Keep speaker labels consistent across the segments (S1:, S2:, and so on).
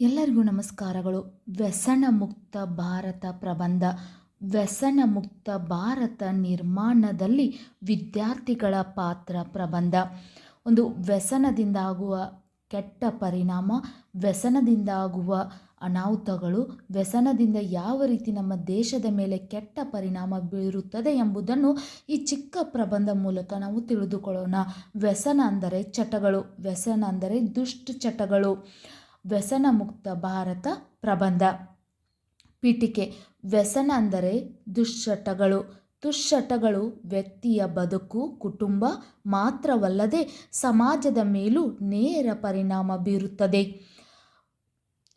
S1: ಎಲ್ಲರಿಗೂ ನಮಸ್ಕಾರಗಳು. ವ್ಯಸನ ಮುಕ್ತ ಭಾರತ ಪ್ರಬಂಧ. ವ್ಯಸನ ಮುಕ್ತ ಭಾರತ ನಿರ್ಮಾಣದಲ್ಲಿ ವಿದ್ಯಾರ್ಥಿಗಳ ಪಾತ್ರ ಪ್ರಬಂಧ. ಒಂದು ವ್ಯಸನದಿಂದ ಆಗುವ ಕೆಟ್ಟ ಪರಿಣಾಮ, ವ್ಯಸನದಿಂದ ಆಗುವ ಅನಾಹುತಗಳು, ವ್ಯಸನದಿಂದ ಯಾವ ರೀತಿ ನಮ್ಮ ದೇಶದ ಮೇಲೆ ಕೆಟ್ಟ ಪರಿಣಾಮ ಬೀರುತ್ತದೆ ಎಂಬುದನ್ನು ಈ ಚಿಕ್ಕ ಪ್ರಬಂಧ ಮೂಲಕ ನಾವು ತಿಳಿದುಕೊಳ್ಳೋಣ. ವ್ಯಸನ ಅಂದರೆ ಚಟಗಳು. ವ್ಯಸನ ಅಂದರೆ ದುಷ್ಟ ಚಟಗಳು. ವ್ಯಸನ ಮುಕ್ತ ಭಾರತ ಪ್ರಬಂಧ. ಪೀಠಿಕೆ, ವ್ಯಸನ ಅಂದರೆ ದುಶ್ಚಟಗಳು. ದುಶ್ಚಟಗಳು ವ್ಯಕ್ತಿಯ ಬದುಕು, ಕುಟುಂಬ ಮಾತ್ರವಲ್ಲದೆ ಸಮಾಜದ ಮೇಲೂ ನೇರ ಪರಿಣಾಮ ಬೀರುತ್ತದೆ.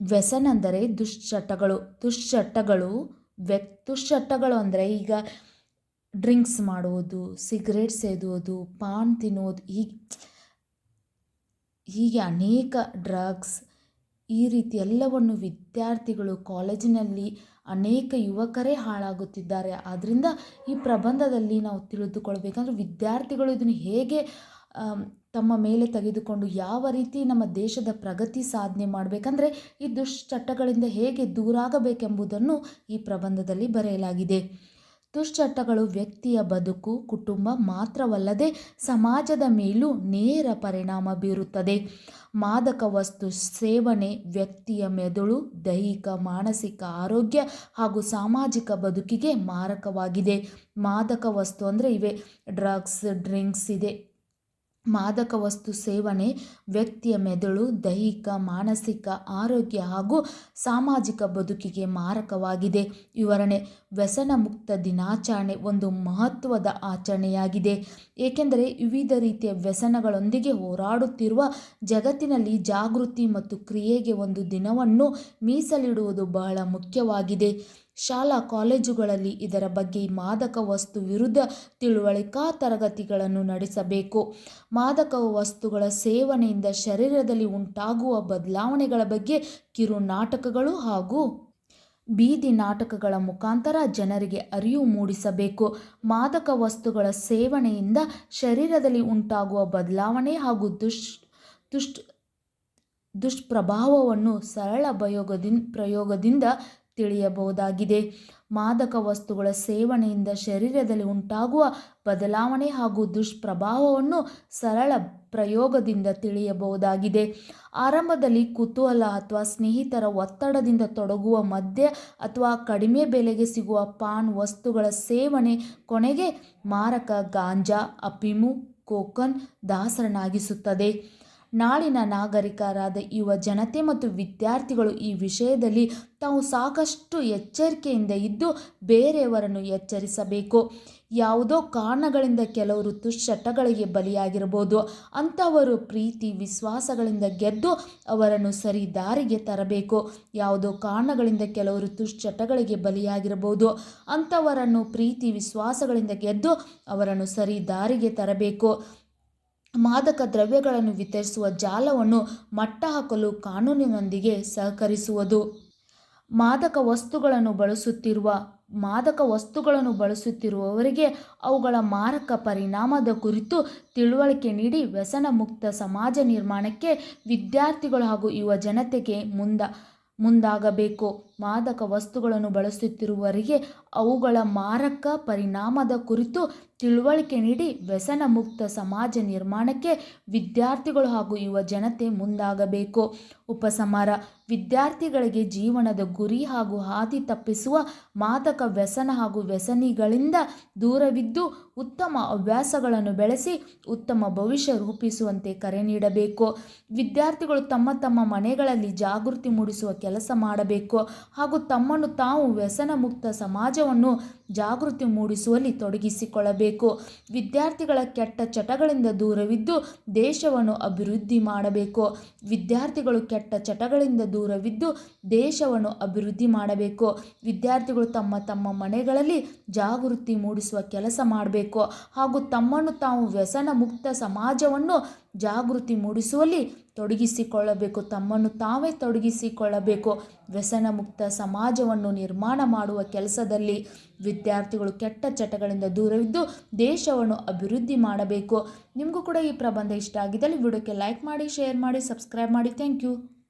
S1: ವ್ಯಸನ ಅಂದರೆ ದುಶ್ಚಟಗಳು. ದುಶ್ಚಟಗಳು ವ್ಯಕ್, ದುಶ್ಚಟಗಳು ಅಂದರೆ ಈಗ ಡ್ರಿಂಕ್ಸ್ ಮಾಡುವುದು ಸಿಗರೇಟ್ ಸೇದುವುದು, ಪಾನ್ ತಿನ್ನುವುದು, ಹೀಗೆ ಹೀಗೆ ಅನೇಕ ಡ್ರಗ್ಸ್ ಈ ರೀತಿ ಎಲ್ಲವನ್ನು ವಿದ್ಯಾರ್ಥಿಗಳು ಕಾಲೇಜಿನಲ್ಲಿ ಅನೇಕ ಯುವಕರೇ ಹಾಳಾಗುತ್ತಿದ್ದಾರೆ. ಆದ್ದರಿಂದ ಈ ಪ್ರಬಂಧದಲ್ಲಿ ನಾವು ತಿಳಿದುಕೊಳ್ಬೇಕಂದ್ರೆ ವಿದ್ಯಾರ್ಥಿಗಳು ಇದನ್ನು ಹೇಗೆ ತಮ್ಮ ಮೇಲೆ ತೆಗೆದುಕೊಂಡು ಯಾವ ರೀತಿ ನಮ್ಮ ದೇಶದ ಪ್ರಗತಿ ಸಾಧನೆ ಮಾಡಬೇಕಂದ್ರೆ ಈ ದುಶ್ಚಟಗಳಿಂದ ಹೇಗೆ ದೂರಾಗಬೇಕೆಂಬುದನ್ನು ಈ ಪ್ರಬಂಧದಲ್ಲಿ ಬರೆಯಲಾಗಿದೆ. ದುಶ್ಚಟಗಳು ವ್ಯಕ್ತಿಯ ಬದುಕು, ಕುಟುಂಬ ಮಾತ್ರವಲ್ಲದೆ ಸಮಾಜದ ಮೇಲೂ ನೇರ ಪರಿಣಾಮ ಬೀರುತ್ತದೆ. ಮಾದಕ ವಸ್ತು ಸೇವನೆ ವ್ಯಕ್ತಿಯ ಮೆದುಳು, ದೈಹಿಕ, ಮಾನಸಿಕ ಆರೋಗ್ಯ ಹಾಗೂ ಸಾಮಾಜಿಕ ಬದುಕಿಗೆ ಮಾರಕವಾಗಿದೆ. ಮಾದಕ ವಸ್ತು ಅಂದರೆ ಇವೆ. ಡ್ರಗ್ಸ್, ಡ್ರಿಂಕ್ಸ್ ಇದೆ. ಮಾದಕ ವಸ್ತು ಸೇವನೆ, ವ್ಯಕ್ತಿಯ ಮೆದುಳು, ದೈಹಿಕ, ಮಾನಸಿಕ ಆರೋಗ್ಯ ಹಾಗೂ ಸಾಮಾಜಿಕ ಬದುಕಿಗೆ ಮಾರಕವಾಗಿದೆ. ವಿವರಣೆ, ವ್ಯಸನ ಮುಕ್ತ ದಿನಾಚರಣೆ ಒಂದು ಮಹತ್ವದ ಆಚರಣೆಯಾಗಿದೆ. ಏಕೆಂದರೆ ವಿವಿಧ ರೀತಿಯ ವ್ಯಸನಗಳೊಂದಿಗೆ ಹೋರಾಡುತ್ತಿರುವ ಜಗತ್ತಿನಲ್ಲಿ ಜಾಗೃತಿ ಮತ್ತು ಕ್ರಿಯೆಗೆ ಒಂದು ದಿನವನ್ನು ಮೀಸಲಿಡುವುದು ಬಹಳ ಮುಖ್ಯವಾಗಿದೆ. ಶಾಲಾ ಕಾಲೇಜುಗಳಲ್ಲಿ ಇದರ ಬಗ್ಗೆ ಮಾದಕ ವಸ್ತು ವಿರುದ್ಧ ತಿಳುವಳಿಕಾ ತರಗತಿಗಳನ್ನು ನಡೆಸಬೇಕು. ಮಾದಕ ವಸ್ತುಗಳ ಸೇವನೆಯಿಂದ ಶರೀರದಲ್ಲಿ ಉಂಟಾಗುವ ಬದಲಾವಣೆಗಳ ಬಗ್ಗೆ ಕಿರು ನಾಟಕಗಳು ಹಾಗೂ ಬೀದಿ ನಾಟಕಗಳ ಮುಖಾಂತರ ಜನರಿಗೆ ಅರಿವು ಮೂಡಿಸಬೇಕು. ಮಾದಕ ವಸ್ತುಗಳ ಸೇವನೆಯಿಂದ ಶರೀರದಲ್ಲಿ ಉಂಟಾಗುವ ಬದಲಾವಣೆ ಹಾಗೂ ದುಷ್ ದುಷ್ಟ ದುಷ್ಪ್ರಭಾವವನ್ನು ಸರಳ ಪ್ರಯೋಗದಿಂದ ಪ್ರಯೋಗದಿಂದ ತಿಳಿಯಬಹುದಾಗಿದೆ. ಮಾದಕ ವಸ್ತುಗಳ ಸೇವನೆಯಿಂದ ಶರೀರದಲ್ಲಿ ಉಂಟಾಗುವ ಬದಲಾವಣೆ ಹಾಗೂ ದುಷ್ಪ್ರಭಾವವನ್ನು ಸರಳ ಪ್ರಯೋಗದಿಂದ ತಿಳಿಯಬಹುದಾಗಿದೆ. ಆರಂಭದಲ್ಲಿ ಕುತೂಹಲ ಅಥವಾ ಸ್ನೇಹಿತರ ಒತ್ತಡದಿಂದ ತೊಡಗುವ ಮದ್ಯ ಅಥವಾ ಕಡಿಮೆ ಬೆಲೆಗೆ ಸಿಗುವ ಪಾನ್ ವಸ್ತುಗಳ ಸೇವನೆ ಕೊನೆಗೆ ಮಾರಕ ಗಾಂಜಾ, ಅಪಿಮು, ಕೋಕನ್ ದಾಸರನ್ನಾಗಿಸುತ್ತದೆ. ನಾಳಿನ ನಾಗರಿಕರಾದ ಯುವ ಜನತೆ ಮತ್ತು ವಿದ್ಯಾರ್ಥಿಗಳು ಈ ವಿಷಯದಲ್ಲಿ ತಾವು ಸಾಕಷ್ಟು ಎಚ್ಚರಿಕೆಯಿಂದ ಇದ್ದು ಬೇರೆಯವರನ್ನು ಎಚ್ಚರಿಸಬೇಕು. ಯಾವುದೋ ಕಾರಣಗಳಿಂದ ಕೆಲವರು ದುಶ್ಚಟಗಳಿಗೆ ಬಲಿಯಾಗಿರಬಹುದು. ಅಂಥವರು ಪ್ರೀತಿ, ವಿಶ್ವಾಸಗಳಿಂದ ಗೆದ್ದು ಅವರನ್ನು ಸರಿ ದಾರಿಗೆ ತರಬೇಕು. ಯಾವುದೋ ಕಾರಣಗಳಿಂದ ಕೆಲವರು ದುಶ್ಚಟಗಳಿಗೆ ಬಲಿಯಾಗಿರಬಹುದು. ಅಂಥವರನ್ನು ಪ್ರೀತಿ, ವಿಶ್ವಾಸಗಳಿಂದ ಗೆದ್ದು ಅವರನ್ನು ಸರಿ ದಾರಿಗೆ ತರಬೇಕು. ಮಾದಕ ದ್ರವ್ಯಗಳನ್ನು ವಿತರಿಸುವ ಜಾಲವನ್ನು ಮಟ್ಟ ಹಾಕಲು ಕಾನೂನಿನೊಂದಿಗೆ ಸಹಕರಿಸುವುದು. ಮಾದಕ ವಸ್ತುಗಳನ್ನು ಬಳಸುತ್ತಿರುವ, ಮಾದಕ ವಸ್ತುಗಳನ್ನು ಬಳಸುತ್ತಿರುವವರಿಗೆ ಅವುಗಳ ಮಾರಕ ಪರಿಣಾಮದ ಕುರಿತು ತಿಳುವಳಿಕೆ ನೀಡಿ ವ್ಯಸನ ಮುಕ್ತ ಸಮಾಜ ನಿರ್ಮಾಣಕ್ಕೆ ವಿದ್ಯಾರ್ಥಿಗಳು ಹಾಗೂ ಯುವ ಜನತೆಗೆ ಮುಂದ, ಮುಂದಾಗಬೇಕು. ಮಾದಕ ವಸ್ತುಗಳನ್ನು ಬಳಸುತ್ತಿರುವವರಿಗೆ ಅವುಗಳ ಮಾರಕ ಪರಿಣಾಮದ ಕುರಿತು ತಿಳುವಳಿಕೆ ನೀಡಿ ವ್ಯಸನ ಮುಕ್ತ ಸಮಾಜ ನಿರ್ಮಾಣಕ್ಕೆ ವಿದ್ಯಾರ್ಥಿಗಳು ಹಾಗೂ ಯುವ ಜನತೆ ಮುಂದಾಗಬೇಕು. ಉಪಸಮಾರ ವಿದ್ಯಾರ್ಥಿಗಳಿಗೆ ಜೀವನದ ಗುರಿ ಹಾಗೂ ಹಾದಿ ತಪ್ಪಿಸುವ ಮಾದಕ ವ್ಯಸನ ಹಾಗೂ ವ್ಯಸನಿಗಳಿಂದ ದೂರವಿದ್ದು ಉತ್ತಮ ಹವ್ಯಾಸಗಳನ್ನು ಬೆಳೆಸಿ ಉತ್ತಮ ಭವಿಷ್ಯ ರೂಪಿಸುವಂತೆ ಕರೆ ನೀಡಬೇಕು. ವಿದ್ಯಾರ್ಥಿಗಳು ತಮ್ಮ ತಮ್ಮ ಮನೆಗಳಲ್ಲಿ ಜಾಗೃತಿ ಮೂಡಿಸುವ ಕೆಲಸ ಮಾಡಬೇಕು ಹಾಗೂ ತಮ್ಮನ್ನು ತಾವು ವ್ಯಸನ ಮುಕ್ತ ಸಮಾಜವನ್ನು ಜಾಗೃತಿ ಮೂಡಿಸುವಲ್ಲಿ ತೊಡಗಿಸಿಕೊಳ್ಳಬೇಕು. ವಿದ್ಯಾರ್ಥಿಗಳ ಕೆಟ್ಟ ಚಟಗಳಿಂದ ದೂರವಿದ್ದು ದೇಶವನ್ನು ಅಭಿವೃದ್ಧಿ ಮಾಡಬೇಕು. ವಿದ್ಯಾರ್ಥಿಗಳು ಕೆಟ್ಟ ಚಟಗಳಿಂದ ದೂರವಿದ್ದು ದೇಶವನ್ನು ಅಭಿವೃದ್ಧಿ ಮಾಡಬೇಕು. ವಿದ್ಯಾರ್ಥಿಗಳು ತಮ್ಮ ತಮ್ಮ ಮನೆಗಳಲ್ಲಿ ಜಾಗೃತಿ ಮೂಡಿಸುವ ಕೆಲಸ ಮಾಡಬೇಕು. ಹಾಗೂ ತಮ್ಮನ್ನು ತಾವು ವ್ಯಸನ ಮುಕ್ತ ಸಮಾಜವನ್ನು ಜಾಗೃತಿ ಮೂಡಿಸುವಲ್ಲಿ ತೊಡಗಿಸಿಕೊಳ್ಳಬೇಕು. ತಮ್ಮನ್ನು ತಾವೇ ತೊಡಗಿಸಿಕೊಳ್ಳಬೇಕು. ವ್ಯಸನ ಮುಕ್ತ ಸಮಾಜವನ್ನು ನಿರ್ಮಾಣ ಮಾಡುವ ಕೆಲಸದಲ್ಲಿ ವಿದ್ಯಾರ್ಥಿಗಳು ಕೆಟ್ಟ ಚಟಗಳಿಂದ ದೂರವಿದ್ದು ದೇಶವನ್ನು ಅಭಿವೃದ್ಧಿ ಮಾಡಬೇಕು. ನಿಮಗೂ ಕೂಡ ಈ ಪ್ರಬಂಧ ಇಷ್ಟ ಆಗಿದ್ದಲ್ಲಿ ವಿಡಿಯೋಕ್ಕೆ ಲೈಕ್ ಮಾಡಿ, ಶೇರ್ ಮಾಡಿ, ಸಬ್ಸ್ಕ್ರೈಬ್ ಮಾಡಿ. Thank you.